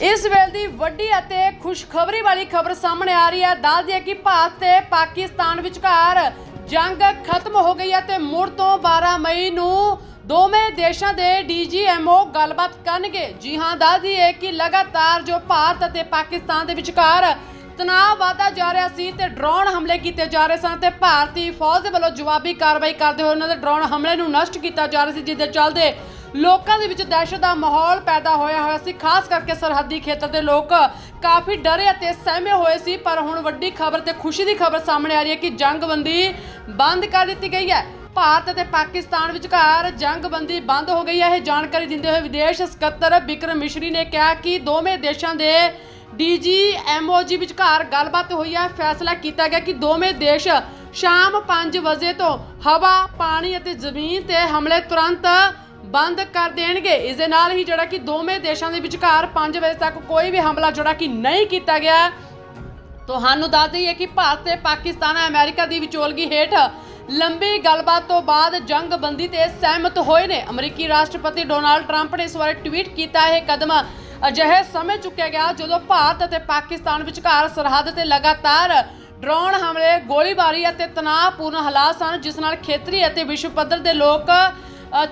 ਇਸ ਵੇਲੇ ਦੀ ਵੱਡੀ ਅਤੇ ਖੁਸ਼ਖਬਰੀ ਵਾਲੀ ਖਬਰ ਸਾਹਮਣੇ ਆ ਰਹੀ ਹੈ। ਦੱਸ ਦਈਏ ਕਿ ਭਾਰਤ ਤੇ ਪਾਕਿਸਤਾਨ ਵਿਚਕਾਰ ਜੰਗ ਖਤਮ ਹੋ ਗਈ ਹੈ ਤੇ ਮੁੜ ਤੋਂ 12 ਮਈ ਨੂੰ ਦੋਵੇਂ ਦੇਸ਼ਾਂ ਦੇ ਡੀਜੀਐਮਓ ਗੱਲਬਾਤ ਕਰਨਗੇ। ਜੀ ਹਾਂ, ਦੱਸ ਦਈਏ ਕਿ ਲਗਾਤਾਰ ਜੋ ਭਾਰਤ ਅਤੇ ਪਾਕਿਸਤਾਨ ਦੇ ਵਿਚਕਾਰ ਤਣਾਅ ਵਧਦਾ ਜਾ ਰਿਹਾ ਸੀ ਤੇ ਡਰੋਨ ਹਮਲੇ ਕੀਤੇ ਜਾ ਰਹੇ ਸਨ ਤੇ ਭਾਰਤੀ ਫੌਜ ਦੇ ਵੱਲੋਂ ਜਵਾਬੀ ਕਾਰਵਾਈ ਕਰਦੇ ਹੋਏ ਉਹਨਾਂ ਦੇ ਡਰੋਨ ਹਮਲੇ ਨੂੰ ਨਸ਼ਟ ਕੀਤਾ ਜਾ ਰਿਹਾ ਸੀ ਜਿਹਦੇ ਚੱਲਦੇ ਲੋਕਾਂ ਦੇ ਵਿੱਚ ਦਹਿਸ਼ਤ ਦਾ ਮਾਹੌਲ ਪੈਦਾ ਹੋਇਆ ਹੋਇਆ ਸੀ, ਖਾਸ ਕਰਕੇ ਸਰਹੱਦੀ ਖੇਤਰ ਦੇ ਲੋਕ ਕਾਫੀ ਡਰੇ ਅਤੇ ਸਹਿਮੇ ਹੋਏ ਸੀ, ਪਰ ਹੁਣ ਵੱਡੀ ਖਬਰ ਤੇ ਖੁਸ਼ੀ ਦੀ ਖਬਰ ਸਾਹਮਣੇ ਆ ਰਹੀ ਹੈ ਕਿ ਜੰਗਬੰਦੀ ਬੰਦ ਕਰ ਦਿੱਤੀ ਗਈ ਹੈ। ਭਾਰਤ ਅਤੇ ਪਾਕਿਸਤਾਨ ਵਿਚਕਾਰ ਜੰਗਬੰਦੀ ਬੰਦ ਹੋ ਗਈ ਹੈ। ਇਹ ਜਾਣਕਾਰੀ ਦਿੰਦੇ ਹੋਏ ਵਿਦੇਸ਼ ਸਕੱਤਰ ਬਿਕਰਮ ਮਿਸ਼ਰੀ ਨੇ ਕਿਹਾ ਕਿ ਦੋਵੇਂ ਦੇਸ਼ਾਂ ਦੇ ਡੀਜੀਐਮਓਜੀ ਵਿਚਕਾਰ ਗੱਲਬਾਤ ਹੋਈ ਹੈ। ਫੈਸਲਾ ਕੀਤਾ ਗਿਆ ਕਿ ਦੋਵੇਂ ਦੇਸ਼ ਸ਼ਾਮ 5 ਵਜੇ ਤੋਂ ਹਵਾ, ਪਾਣੀ ਅਤੇ ਜ਼ਮੀਨ ਤੇ ਹਮਲੇ ਤੁਰੰਤ ਬੰਦ ਕਰ ਦੇਣਗੇ। ਇਸ ਦੇ ਨਾਲ ਹੀ ਜਿਹੜਾ ਕਿ ਦੋਵੇਂ ਦੇਸ਼ਾਂ ਦੇ ਵਿਚਕਾਰ 5 ਵਜੇ ਤੱਕ ਕੋਈ ਵੀ ਹਮਲਾ ਜਿਹੜਾ ਕਿ ਨਹੀਂ ਕੀਤਾ ਗਿਆ। ਤੁਹਾਨੂੰ ਦੱਸ ਦਈਏ ਕਿ ਭਾਰਤ ਤੇ ਪਾਕਿਸਤਾਨ ਅਮਰੀਕਾ ਦੀ ਵਿਚੋਲਗੀ ਹੇਠ ਲੰਬੀ ਗੱਲਬਾਤ ਤੋਂ ਬਾਅਦ ਜੰਗਬੰਦੀ ਤੇ ਸਹਿਮਤ ਹੋਏ ਨੇ। ਅਮਰੀਕੀ ਰਾਸ਼ਟਰਪਤੀ ਡੋਨਾਲਡ ਟਰੰਪ ਨੇ ਇਸ ਬਾਰੇ ਟਵੀਟ ਕੀਤਾ। ਇਹ ਕਦਮ ਅਜਿਹੇ ਸਮੇਂ ਚੁੱਕਿਆ ਗਿਆ ਜਦੋਂ ਭਾਰਤ ਅਤੇ ਪਾਕਿਸਤਾਨ ਵਿਚਕਾਰ ਸਰਹੱਦ ਤੇ ਲਗਾਤਾਰ ਡਰੋਨ ਹਮਲੇ, ਗੋਲੀਬਾਰੀ ਅਤੇ ਤਣਾਅਪੂਰਨ ਹਾਲਾਤ ਸਨ, ਜਿਸ ਨਾਲ ਖੇਤਰੀ ਅਤੇ ਵਿਸ਼ਵ ਪੱਧਰ ਦੇ ਲੋਕ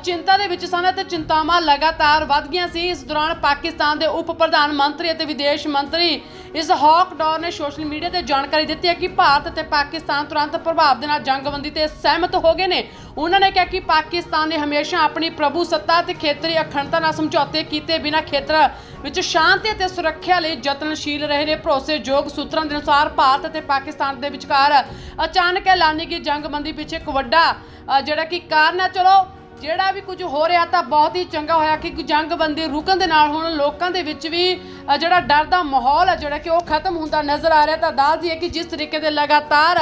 ਚਿੰਤਾ ਦੇ ਵਿੱਚ ਸਨ ਅਤੇ ਚਿੰਤਾਵਾਂ ਲਗਾਤਾਰ ਵੱਧ ਗਈਆਂ ਸੀ। ਇਸ ਦੌਰਾਨ ਪਾਕਿਸਤਾਨ ਦੇ ਉਪ ਪ੍ਰਧਾਨ ਮੰਤਰੀ ਅਤੇ ਵਿਦੇਸ਼ ਮੰਤਰੀ ਇਸ ਹੌਕ ਡੌਰ ਨੇ ਸੋਸ਼ਲ ਮੀਡੀਆ ਤੇ ਜਾਣਕਾਰੀ ਦਿੱਤੀ ਹੈ ਕਿ ਭਾਰਤ ਅਤੇ ਪਾਕਿਸਤਾਨ ਤੁਰੰਤ ਪ੍ਰਭਾਵ ਦੇ ਨਾਲ ਜੰਗਬੰਦੀ ਤੇ ਸਹਿਮਤ ਹੋ ਗਏ ਨੇ। ਉਹਨਾਂ ਨੇ ਕਿਹਾ ਕਿ ਪਾਕਿਸਤਾਨ ਨੇ ਹਮੇਸ਼ਾ ਆਪਣੀ ਪ੍ਰਭੂ ਸੱਤਾ ਤੇ ਖੇਤਰੀ ਅਖੰਡਤਾ ਨਾਲ ਸਮਝੌਤੇ ਕੀਤੇ ਬਿਨਾਂ ਖੇਤਰ ਵਿੱਚ ਸ਼ਾਂਤੀ ਅਤੇ ਸੁਰੱਖਿਆ ਲਈ ਯਤਨਸ਼ੀਲ ਰਹੇ ਨੇ। ਭਰੋਸੇਯੋਗ ਸੂਤਰਾਂ ਦੇ ਅਨੁਸਾਰ ਭਾਰਤ ਅਤੇ ਪਾਕਿਸਤਾਨ ਦੇ ਵਿਚਕਾਰ ਅਚਾਨਕ ਐਲਾਨੀ ਗਈ ਜੰਗਬੰਦੀ ਪਿੱਛੇ ਇੱਕ ਵੱਡਾ ਜਿਹੜਾ ਕਿ ਕਾਰਨ ਹੈ। ਚਲੋ ਜਿਹੜਾ ਵੀ ਕੁਝ ਹੋ ਰਿਹਾ ਤਾਂ ਬਹੁਤ ਹੀ ਚੰਗਾ ਹੋਇਆ ਕਿ ਜੰਗਬੰਦੀ ਰੁਕਣ ਦੇ ਨਾਲ ਹੁਣ ਲੋਕਾਂ ਦੇ ਵਿੱਚ ਵੀ ਅ, ਜਿਹੜਾ ਡਰ ਦਾ ਮਾਹੌਲ ਹੈ ਜਿਹੜਾ ਕਿ ਉਹ ਖਤਮ ਹੁੰਦਾ ਨਜ਼ਰ ਆ ਰਿਹਾ ਤਾਂ ਦੱਸ ਦਈਏ ਕਿ ਜਿਸ ਤਰੀਕੇ ਦੇ ਲਗਾਤਾਰ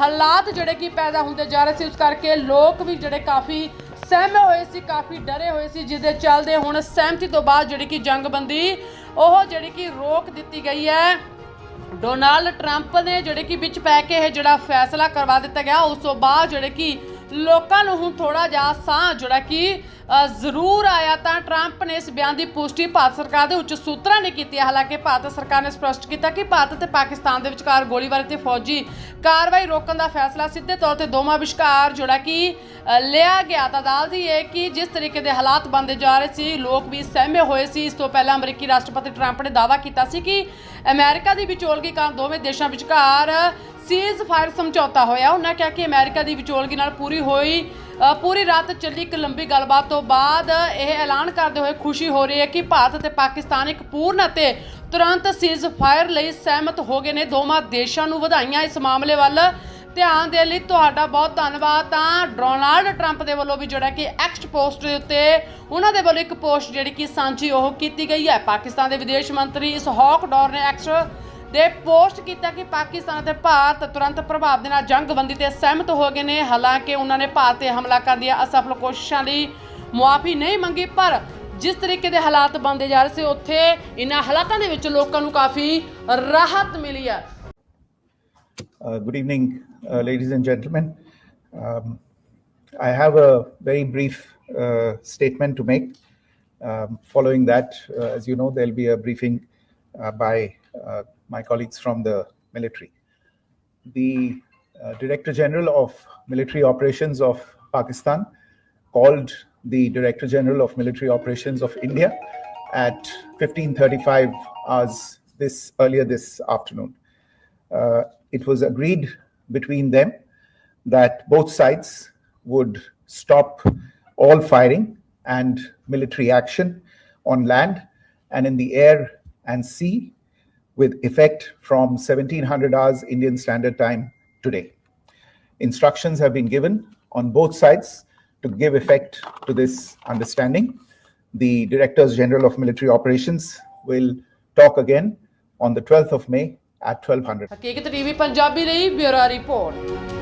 ਹਾਲਾਤ ਜਿਹੜੇ ਕਿ ਪੈਦਾ ਹੁੰਦੇ ਜਾ ਰਹੇ ਸੀ ਉਸ ਕਰਕੇ ਲੋਕ ਵੀ ਜਿਹੜੇ ਕਾਫੀ ਸਹਿਮੇ ਹੋਏ ਸੀ ਕਾਫੀ ਡਰੇ ਹੋਏ ਸੀ ਜਿਹਦੇ ਚੱਲਦੇ ਹੁਣ ਸਹਿਮਤੀ ਤੋਂ ਬਾਅਦ ਜਿਹੜੀ ਕਿ ਜੰਗਬੰਦੀ ਉਹ ਜਿਹੜੀ ਕਿ ਰੋਕ ਦਿੱਤੀ ਗਈ ਹੈ। ਡੋਨਾਲਡ ਟਰੰਪ ਨੇ ਜਿਹੜੇ ਕਿ ਵਿੱਚ ਪੈ ਕੇ ਇਹ ਜਿਹੜਾ ਫੈਸਲਾ ਕਰਵਾ ਦਿੱਤਾ ਗਿਆ ਉਸ ਤੋਂ ਬਾਅਦ ਜਿਹੜੇ ਕਿ ਲੋਕਾਂ ਨੂੰ ਹੁਣ ਥੋੜਾ ਜਿਹਾ ਸਾਹ ਜਿਹੜਾ ਕਿ ਜ਼ਰੂਰ ਆਇਆ ਤਾਂ ਟਰੰਪ ਨੇ ਇਸ ਬਿਆਨ ਦੀ ਪੁਸ਼ਟੀ ਭਾਰਤ ਸਰਕਾਰ ਦੇ ਉੱਚ ਸੂਤਰਾਂ ਨੇ ਕੀਤੀ ਹੈ। ਹਾਲਾਂਕਿ ਭਾਰਤ ਸਰਕਾਰ ਨੇ ਸਪਸ਼ਟ ਕੀਤਾ ਕਿ ਭਾਰਤ ਤੇ ਪਾਕਿਸਤਾਨ ਦੇ ਵਿਚਕਾਰ ਗੋਲੀਬਾਰੀ ਤੇ ਫੌਜੀ ਕਾਰਵਾਈ ਰੋਕਣ ਦਾ ਫੈਸਲਾ ਸਿੱਧੇ ਤੌਰ ਤੇ ਦੋਵਾਂ ਵਿਚਕਾਰ ਜਿਹੜਾ ਕਿ ਲਿਆ ਗਿਆ। ਤਾਂ ਦੱਸ ਦਈਏ ਕਿ ਜਿਸ ਤਰੀਕੇ ਦੇ ਹਾਲਾਤ ਬਣਦੇ ਜਾ ਰਹੇ ਸੀ, ਲੋਕ ਵੀ ਸਹਿਮੇ ਹੋਏ ਸੀ। ਇਸ ਤੋਂ ਪਹਿਲਾਂ ਅਮਰੀਕੀ ਰਾਸ਼ਟਰਪਤੀ ਟਰੰਪ ਨੇ ਦਾਅਵਾ ਕੀਤਾ ਸੀ ਕਿ ਅਮਰੀਕਾ ਦੀ ਵਿਚੋਲਗੀ ਕਾਰਨ ਦੋਵੇਂ ਦੇਸ਼ਾਂ ਵਿਚਕਾਰ ਸੀਜ਼ ਫਾਇਰ ਸਮਝੌਤਾ ਹੋਇਆ। ਉਹਨਾਂ ਕਿਹਾ ਕਿ ਅਮਰੀਕਾ ਦੀ ਵਿਚੋਲਗੀ ਨਾਲ ਪੂਰੀ ਹੋਈ ਪੂਰੀ ਰਾਤ ਚੱਲੀ ਇੱਕ ਲੰਬੀ ਗੱਲਬਾਤ ਤੋਂ ਬਾਅਦ ਇਹ ਐਲਾਨ ਕਰਦੇ ਹੋਏ ਖੁਸ਼ੀ ਹੋ ਰਹੀ ਹੈ ਕਿ ਭਾਰਤ ਅਤੇ ਪਾਕਿਸਤਾਨ ਇੱਕ ਪੂਰਨ ਅਤੇ ਤੁਰੰਤ ਸੀਜ਼ ਫਾਇਰ ਲਈ ਸਹਿਮਤ ਹੋ ਗਏ ਨੇ। ਦੋਵਾਂ ਦੇਸ਼ਾਂ ਨੂੰ ਵਧਾਈਆਂ ਇਸ ਮਾਮਲੇ ਵੱਲ। ਧਿਆਨ ਦੇਣ ਲਈ ਤੁਹਾਡਾ ਬਹੁਤ ਧੰਨਵਾਦ। ਤਾਂ ਡੋਨਾਲਡ ਟਰੰਪ ਦੇ ਵੱਲੋਂ ਵੀ ਜਿਹੜਾ ਕਿ ਐਕਸਟ ਪੋਸਟ ਦੇ ਉੱਤੇ ਉਹਨਾਂ ਦੇ ਵੱਲੋਂ ਇੱਕ ਪੋਸਟ ਜਿਹੜੀ ਕਿ ਸਾਂਝੀ ਉਹ ਕੀਤੀ ਗਈ ਹੈ। ਪਾਕਿਸਤਾਨ ਦੇ ਵਿਦੇਸ਼ ਮੰਤਰੀ ਇਸ ਹੌਕ ਡੋਰ ਨੇ ਐਕਸਟ ਦੇ ਪੋਸਟ ਕੀਤਾ ਕਿ ਪਾਕਿਸਤਾਨ ਅਤੇ ਭਾਰਤ ਤੁਰੰਤ ਪ੍ਰਭਾਵ ਦੇ ਨਾਲ ਜੰਗਬੰਦੀ ਤੇ ਸਹਿਮਤ ਹੋ ਗਏ ਨੇ ਹਾਲਾਂਕਿ ਉਹਨਾਂ ਨੇ ਭਾਰਤ ਤੇ ਹਮਲਾ ਕਰਨ ਦੀਆਂ ਅਸਫਲ ਕੋਸ਼ਿਸ਼ਾਂ ਲਈ ਮੁਆਫੀ ਨਹੀਂ ਮੰਗੀ ਪਰ ਜਿਸ ਤਰੀਕੇ ਦੇ ਹਾਲਾਤ ਬਣਦੇ ਜਾ ਰਹੇ ਸੀ ਉੱਥੇ ਇਹਨਾਂ ਹਾਲਾਤਾਂ ਦੇ ਵਿੱਚ ਲੋਕਾਂ ਨੂੰ ਕਾਫੀ ਰਾਹਤ ਮਿਲੀ ਹੈ good evening ladies and gentleman I have a very brief uh, statement to make. Um, following that, uh, as you know, there'll be a briefing uh, by uh, my colleagues from the military. The uh, Director General of Military Operations of Pakistan called the Director General of Military Operations of India at 15:35 hours this earlier this afternoon uh, it was agreed between them that both sides would stop all firing and military action on land and in the air and sea with effect from 1700 hours Indian Standard Time today. Instructions have been given on both sides to give effect to this understanding. The Directors General of Military Operations will talk again on the 12th of May at 1200. ਹਕੀਕਤ TV Punjabi ਲਈ bureau report